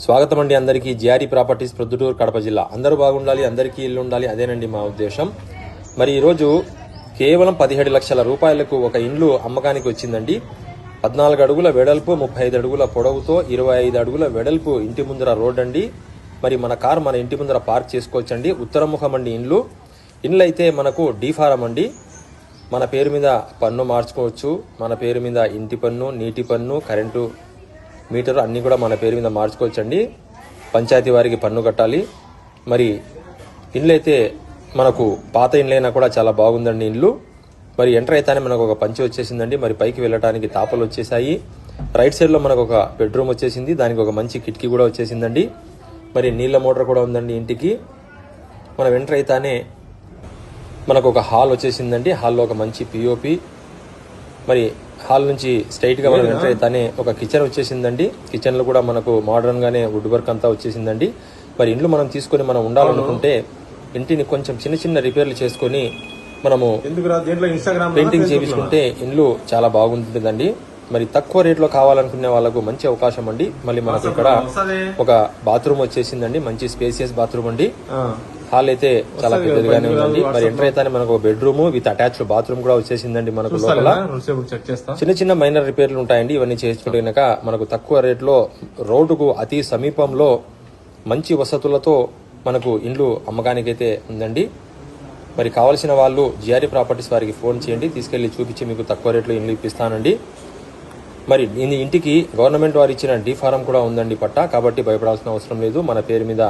స్వాగతం అండి అందరికీ. జిఆర్ఈ ప్రాపర్టీస్ ప్రొద్దుటూరు కడప జిల్లా. అందరూ బాగుండాలి అందరికీ ఇల్లు ఉండాలి అదేనండి మా ఉద్దేశం. మరి ఈరోజు కేవలం పదిహేడు లక్షల రూపాయలకు ఒక ఇండ్లు అమ్మకానికి వచ్చిందండి. పద్నాలుగు అడుగుల వెడల్పు ముప్పై ఐదు అడుగుల పొడవుతో ఇరవై ఐదు అడుగుల వెడల్పు ఇంటి ముందర రోడ్ అండి మరి మన కార్ మన ఇంటి ముందర పార్క్ చేసుకోవచ్చండి. ఉత్తరముఖం అండి ఇండ్లు. ఇండ్లు అయితే మనకు డీఫారం అండి. మన పేరు మీద పన్ను మార్చుకోవచ్చు. మన పేరు మీద ఇంటి పన్ను నీటి పన్ను కరెంటు మీటర్ అన్నీ కూడా మన పేరు మీద మార్చుకోవచ్చండి. పంచాయతీ వారికి పన్ను కట్టాలి. మరి ఇండ్లు అయితే మనకు పాత ఇండ్లైనా కూడా చాలా బాగుందండి ఇల్లు మరి ఎంటర్ అయితేనే మనకు ఒక పంచి వచ్చేసిందండి. మరి పైకి వెళ్ళడానికి తాపలు వచ్చేసాయి రైట్ సైడ్లో మనకు ఒక బెడ్రూమ్ వచ్చేసింది. దానికి ఒక మంచి కిటికీ కూడా వచ్చేసిందండి. మరి నీళ్ళ మోటార్ కూడా ఉందండి ఇంటికి. మనం ఎంటర్ అయితేనే మనకు ఒక హాల్ వచ్చేసిందండి. హాల్లో ఒక మంచి పిఓపి మరి హాల్ నుంచి స్ట్రైట్గా మనం ఎంటర్ అయితేనే ఒక కిచెన్ వచ్చేసిందండి. కిచెన్లో కూడా మనకు మోడర్న్ గానే వుడ్ వర్క్ అంతా వచ్చేసిందండి. మరి ఇండ్లు మనం తీసుకొని మనం ఉండాలనుకుంటే ఇంటిని కొంచెం చిన్న చిన్న రిపేర్లు చేసుకొని మనము పెయింటింగ్ చేపించుకుంటే ఇండ్లు చాలా బాగుంటుందండి. మరి తక్కువ రేట్లో కావాలనుకునే వాళ్ళకు మంచి అవకాశం అండి. మళ్ళీ మనకు ఇక్కడ ఒక బాత్రూమ్ వచ్చేసిందండి. మంచి స్పేసియస్ బాత్రూమ్ అండి. హాల్ అయితే చాలా పెద్దగానే ఉందండి. మరి ఎంటర్ అయితే మనకు బెడ్రూమ్ విత్ అటాచ్డ్ బాత్రూమ్ కూడా వచ్చేసిందండి మనకు లోపల. చిన్న చిన్న మైనర్ రిపేర్లు ఉంటాయండి ఇవన్నీ చేసుకుంటే కనుక మనకు తక్కువ రేట్లో రోడ్డుకు అతి సమీపంలో మంచి వసతులతో మనకు ఇండ్లు అమ్మకానికైతే ఉందండి. మరి కావాల్సిన వాళ్ళు జిఆర్ఈ ప్రాపర్టీస్ వారికి ఫోన్ చేయండి తీసుకెళ్ళి చూపించి మీకు తక్కువ రేట్లో ఇండ్లు ఇప్పిస్తానండి. మరి ఇంటికి గవర్నమెంట్ వారు ఇచ్చిన డీ ఫారం కూడా ఉందండి పట్టా కాబట్టి భయపడాల్సిన అవసరం లేదు. మన పేరు మీద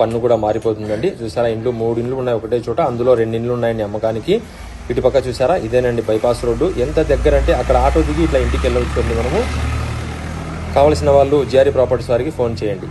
పన్ను కూడా మారిపోతుందండి. చూసారా ఇండ్లు మూడు ఇండ్లు ఉన్నాయి ఒకటే చోట అందులో రెండు ఇండ్లు ఉన్నాయండి అమ్మకానికి. ఇటుపక్క చూసారా ఇదేనండి బైపాస్ రోడ్డు. ఎంత దగ్గర అంటే అక్కడ ఆటో దిగి ఇట్లా ఇంటికి వెళ్ళవచ్చు మనము. కావలసిన వాళ్ళు జిఆర్ఈ ప్రాపర్టీస్ వారికి ఫోన్ చేయండి.